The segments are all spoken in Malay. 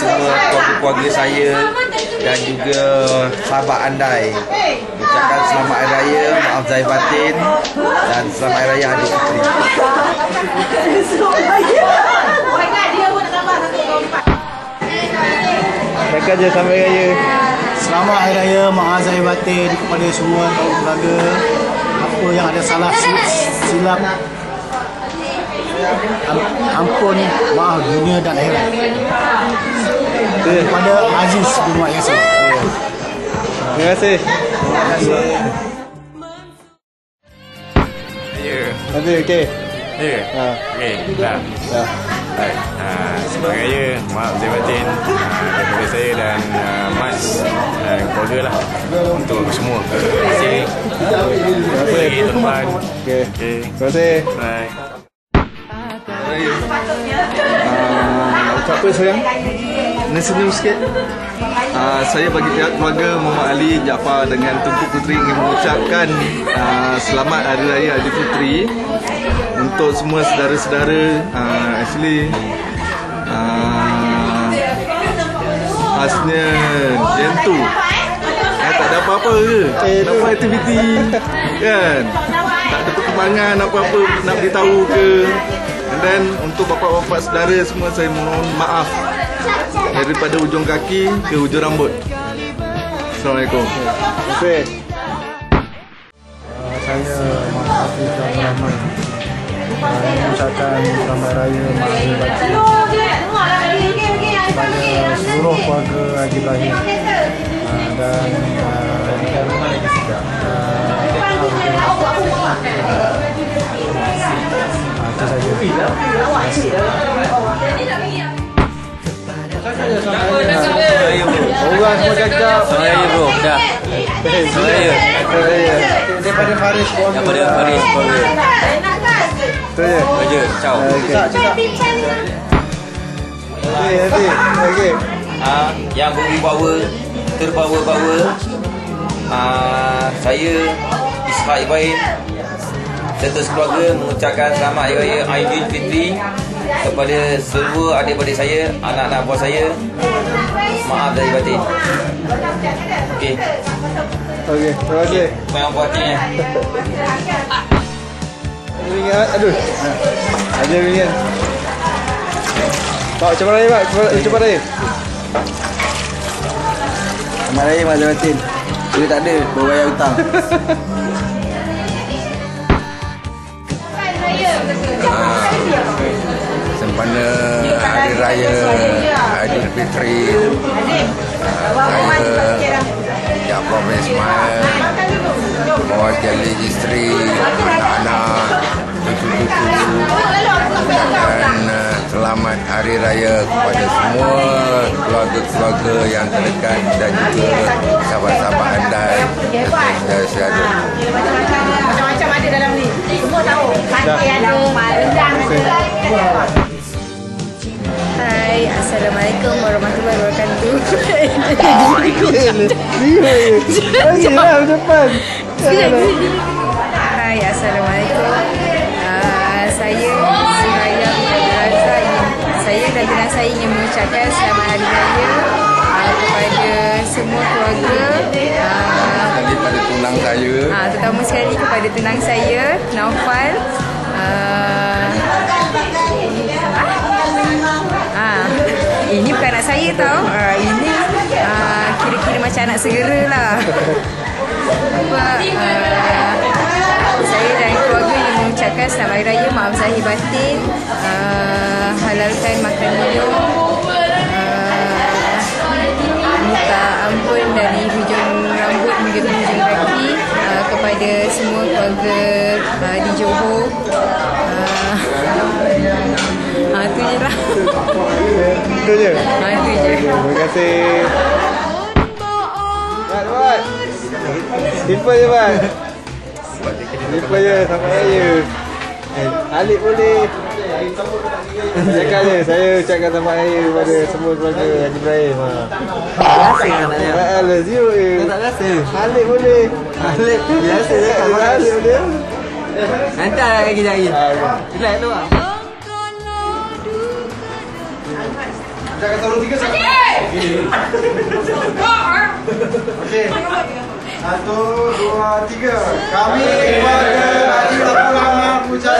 keluarga saya dan juga sahabat andai. Ucapkan selamat hari raya, maaf zahir batin dan selamat hari raya Aidilfitri. Cakap je sampai raya. Selamat Hari Raya Maaf Zahir Batin kepada semua keluarga Apa yang ada salah silap, silap am- Ampun maaf dunia dan akhirat Kepada Aziz bin Mak Yasir Terima kasih. Ya. Nanti okey. Ya. Ha. Okey, dah. Dah. Baik. Uh, selamat raya. Maaf Zai Batin daripada saya dan uh, Mas dan keluarga lah untuk semua. Terima kasih. Terima kasih tuan. Okey. Okey. Terima kasih. Bye. Uh, ucap apa sayang? Nak senyum sikit. Uh, saya bagi pihak keluarga Muhammad Ali Jaafar dengan Tunku Puteri ingin mengucapkan uh, selamat Hari Raya Aidilfitri untuk semua saudara-saudara uh, actually uh, khasnya Gen 2 eh, tak ada apa-apa ke Eh, nak tu. buat aktiviti kan tak ada perkembangan apa-apa nak beritahu ke then untuk bapak-bapak saudara semua saya mohon maaf daripada ujung kaki ke ujung rambut Assalamualaikum kasih. Uh, saya Hafiz Rahman. Uh, mengucapkan selamat raya Batin kepada seluruh keluarga Haji Ibrahim uh, dan Orang semua cakap bro, dah. Daripada Faris Daripada Faris Okey Ah, yang berwibawa, terbawa-bawa. Ah, saya Ishak Ibrahim serta sekeluarga mengucapkan selamat Hari Raya Aidilfitri kepada seluruh adik-adik saya, anak-anak buah saya. Maaf dari batin. Okey, Okey Terima kasih. Memang buat hatinya. Ringan? Aduh. Ada ringan. Pak ucapan raya pak. Ucapan- Ucapan raya Selamat Raya Mak Zabatin Dia tak ada Berbayar hutang Raya Aidilfitri saya Jaafar bin Ismail mewakili isteri anak-anak cucu-cucu dan uh, selamat Hari Raya kepada semua keluarga-keluarga yang terdekat dan juga sahabat-sahabat andai serta seada. Macam-macam ada dalam ni. Semua tahu. Pantai ada, rendang ada. Hai, Assalamualaikum warahmatullahi wabarakatuh. Lagi lah depan Hai, Assalamualaikum. Uh, saya Suraya Razak. Saya dan tenang saya ingin mengucapkan selamat hari raya uh, kepada semua keluarga. Uh, Kali pada tunang saya uh, terutama sekali kepada tenang saya, Naufal. Uh, Ah, ini bukan anak saya tau. Ah, ini ah, kira-kira macam anak segera lah. Sebab ah, saya dan keluarga ingin mengucapkan selamat hari raya, maaf zahir batin, ah, halalkan makan minum, Simple je, Mat Simple je, selamat raya. Eh, Alik boleh. Cakap je, saya ucapkan selamat raya kepada semua keluarga Haji Ibrahim ha. Tak rasa kan nak Tak ada, rasa. Alik boleh. Alik Biasa je kan Alik boleh. Nanti ada lagi lagi. Ah, Relax tu lah Ucapkan satu tiga sama. Okey. Satu, dua, tiga. Kami keluarga Haji Abdul Rahman mengucapkan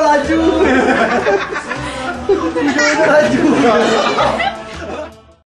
laju. Tidur laju.